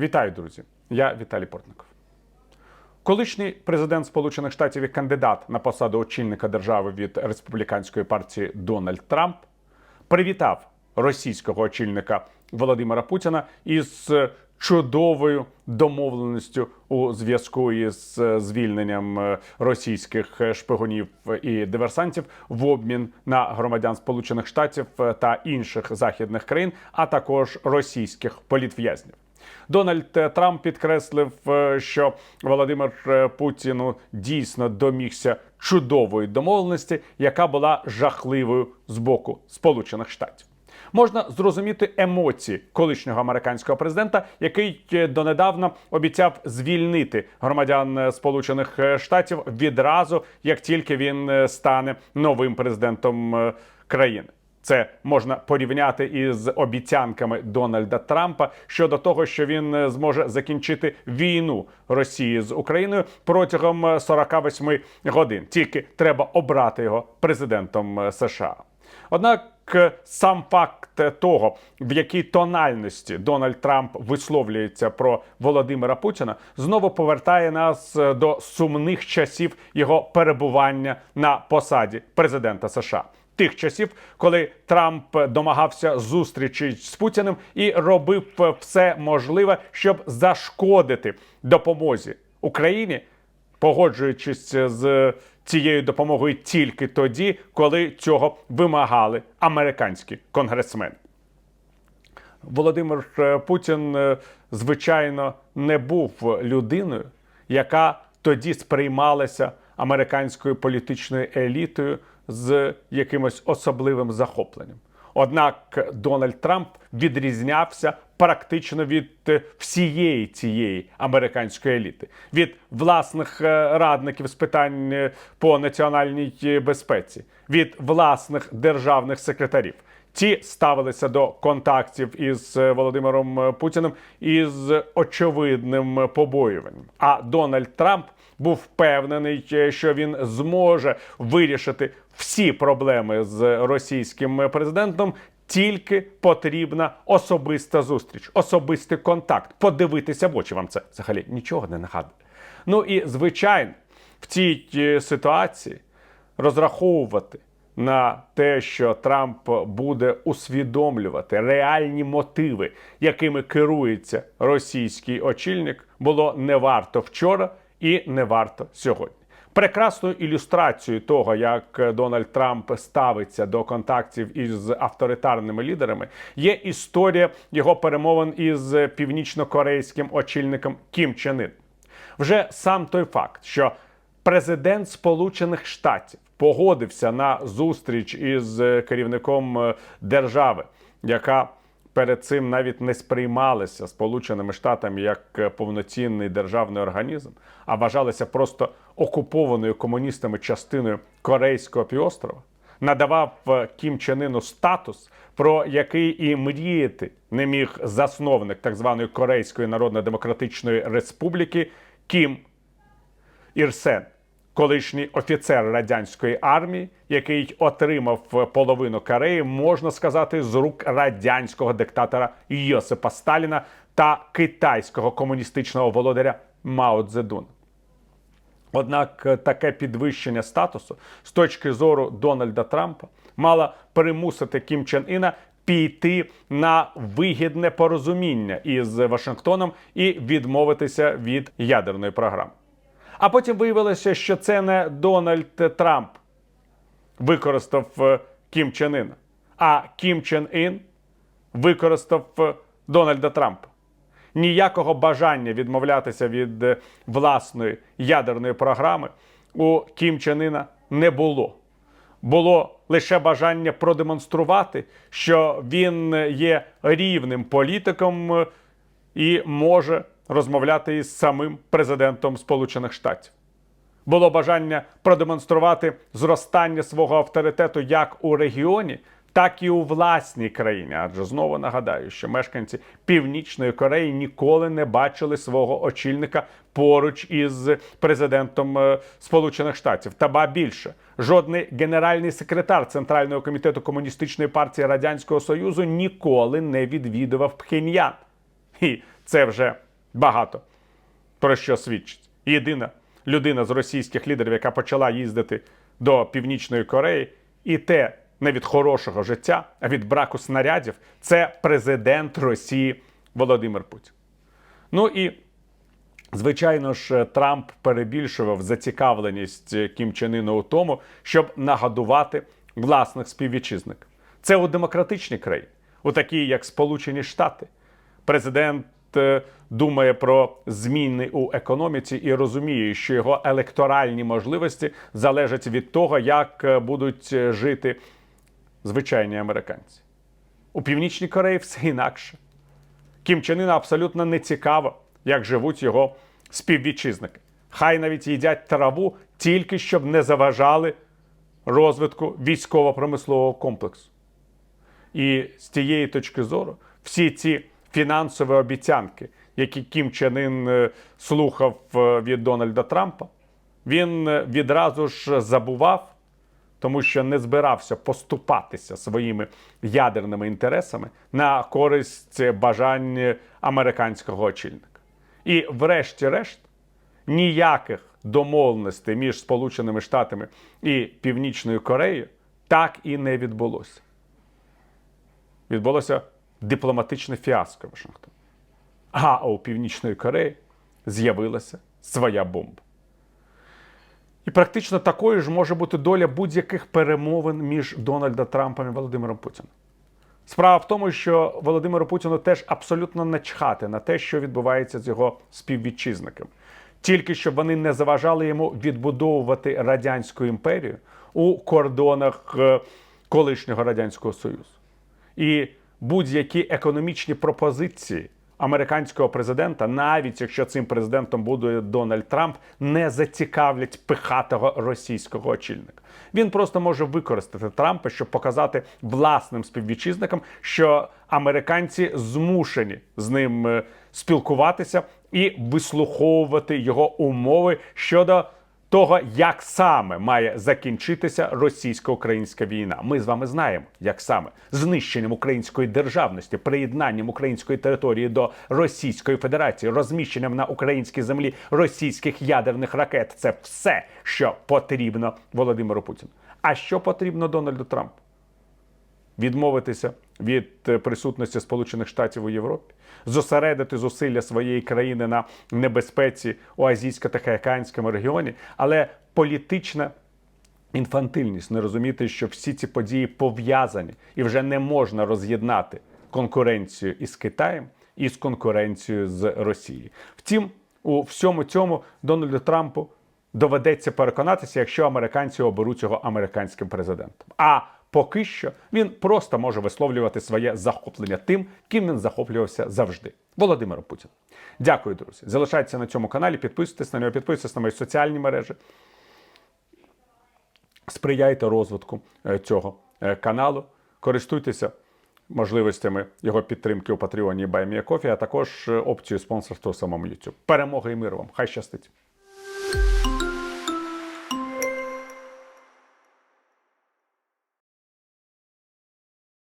Вітаю, друзі! Я Віталій Портников. Колишній президент Сполучених Штатів і кандидат на посаду очільника держави від республіканської партії Дональд Трамп привітав російського очільника Володимира Путіна із чудовою домовленістю у зв'язку із звільненням е, російських шпигунів і диверсантів в обмін на громадян Сполучених Штатів та інших західних країн, а також російських політв'язнів. Дональд Трамп підкреслив, е, що Володимир е, Путіну дійсно домігся чудової домовленості, яка була жахливою з боку Сполучених Штатів. Можна зрозуміти емоції колишнього американського президента, який е, донедавна обіцяв звільнити громадян е, Сполучених е, Штатів відразу, як тільки він е, стане новим президентом е, країни. Це можна порівняти із обіцянками Дональда Трампа щодо того, що він е, зможе закінчити війну Росії з Україною протягом е, 48 годин. Тільки треба обрати його президентом е, США. Однак е, сам факт того, в якій тональності Дональд Трамп висловлюється про Володимира Путіна, знову повертає нас е, до сумних часів його перебування на посаді президента США. Тих часів, коли Трамп домагався зустрічі з Путіним і робив все можливе, щоб зашкодити допомозі Україні, погоджуючись з цією допомогою тільки тоді, коли цього вимагали американські конгресмени. Володимир Путін, е, звичайно, не був людиною, яка тоді сприймалася американською політичною елітою з якимось особливим захопленням. Однак Дональд Трамп відрізнявся практично від е, всієї цієї американської еліти, від власних е, радників з питань е, по національній безпеці, від власних державних секретарів. Ті ставилися до контактів із Володимиром Путіним із очевидним побоюванням. А Дональд Трамп був впевнений, е, що він зможе вирішити всі проблеми з російським президентом. Тільки потрібна особиста зустріч, особистий контакт, подивитися в очі. Вам це взагалі нічого не нагадує. Ну і звичайно, в цій е, ситуації розраховувати на те, що Трамп буде усвідомлювати реальні мотиви, якими керується російський очільник, було не варто вчора і не варто сьогодні. Прекрасною ілюстрацією того, як Дональд Трамп ставиться до контактів із авторитарними лідерами, є історія його перемовин із північно-корейським очільником Кім Чен Ін. Вже сам той факт, що президент Сполучених Штатів погодився на зустріч із керівником е, держави, яка перед цим навіть не сприймалися Сполученими Штатами як е, повноцінний державний організм, а вважалися просто окупованою комуністами частиною Корейського півострова, надавав е, Кім Чен Іну статус, про який і мріяти не міг засновник так званої Корейської Народно-Демократичної Республіки Кім Ірсен, колишній офіцер радянської армії, який отримав половину Кореї, можна сказати, з рук радянського диктатора Йосипа Сталіна та китайського комуністичного володаря Мао Цзедуна. Однак таке підвищення статусу з точки зору Дональда Трампа мало примусити Кім Чен Іна піти на вигідне порозуміння із Вашингтоном і відмовитися від ядерної програми. А потім виявилося, що це не Дональд Трамп використав е, Кім Чен Іна, а Кім Чен Ін використав е, Дональда Трампа. Ніякого бажання відмовлятися від е, власної ядерної програми у Кім Чен Іна не було. Було лише бажання продемонструвати, що він є рівним політиком і може розмовляти із самим президентом Сполучених Штатів. Було бажання продемонструвати зростання свого авторитету як у регіоні, так і у власній країні. Адже знову нагадаю, що мешканці Північної Кореї ніколи не бачили свого очільника поруч із президентом е, Сполучених Штатів. Та ба більше, жодний генеральний секретар Центрального комітету комуністичної партії Радянського Союзу ніколи не відвідував Пхеньян. І це вже багато про що свідчить. Єдина людина з російських лідерів, яка почала їздити до Північної Кореї, і те не від хорошого життя, а від браку снарядів, це президент Росії Володимир Путін. Ну і Звичайно ж, Трамп перебільшував зацікавленість Кім Чен Іна у тому, щоб нагодувати власних співвітчизників. Це у демократичній країні, у такій, як Сполучені Штати. Президент думає про зміни у економіці і розуміє, що його електоральні можливості залежать від того, як е, будуть е, жити звичайні американці. У Північній Кореї все інакше. Кім Чен абсолютно не цікаво, як живуть його співвітчизники. Хай навіть їдять траву тільки щоб не заважали розвитку військово-промислового комплексу. І з тієї точки зору всі ці фінансові обіцянки, які Кім Чен Ін е, слухав е, від Дональда Трампа, він е, відразу ж забував, тому що не збирався поступатися своїми ядерними інтересами на користь бажань американського очільника. І, врешті-решт, ніяких домовленостей між Сполученими Штатами і Північною Кореєю так і не відбулося. Відбулося дипломатичне фіаско Вашингтона. А у Північної Кореї з'явилася своя бомба. І практично такою ж може бути доля будь-яких перемовин між Дональдом Трампом і Володимиром Путіним. Справа в тому, що Володимиру Путіну теж абсолютно начхати на те, що відбувається з його співвітчизниками. Тільки щоб вони не заважали йому відбудовувати радянську імперію у кордонах е, колишнього радянського союзу. І будь-які економічні пропозиції американського президента, навіть якщо цим президентом буде Дональд Трамп, не зацікавлять пихатого російського очільника. Він просто може використати Трампа, щоб показати власним співвітчизникам, що американці змушені з ним е, спілкуватися і вислуховувати його умови щодо того, як саме має закінчитися російсько-українська війна. Ми з вами знаємо, як саме знищенням української державності, приєднанням української території до Російської Федерації, розміщенням на українській землі російських ядерних ракет. Це все, що потрібно Володимиру Путіну. А що потрібно Дональду Трампу? відмовитися від е, присутності Сполучених Штатів у Європі, зосередити зусилля своєї країни на небезпеці у азійсько-тихоокеанському регіоні, але політична інфантильність не розуміти, що всі ці події пов'язані і вже не можна роз'єднати конкуренцію із Китаєм і з конкуренцією з Росією. Втім, у всьому цьому Дональду Трампу доведеться переконатися, якщо американці оберуть його американським президентом. А поки що він просто може висловлювати своє захоплення тим, ким він захоплювався завжди. Володимиром Путіним. Дякую, друзі. Залишайтеся на цьому каналі, підписуйтесь на нього, підписуйтесь на мої соціальні мережі. Сприяйте розвитку е, цього е, каналу, користуйтеся можливостями його підтримки у Патреоні і Баймія Кофі, а також е, опцією спонсорства у самому YouTube. Перемоги і миру вам! Хай щастить!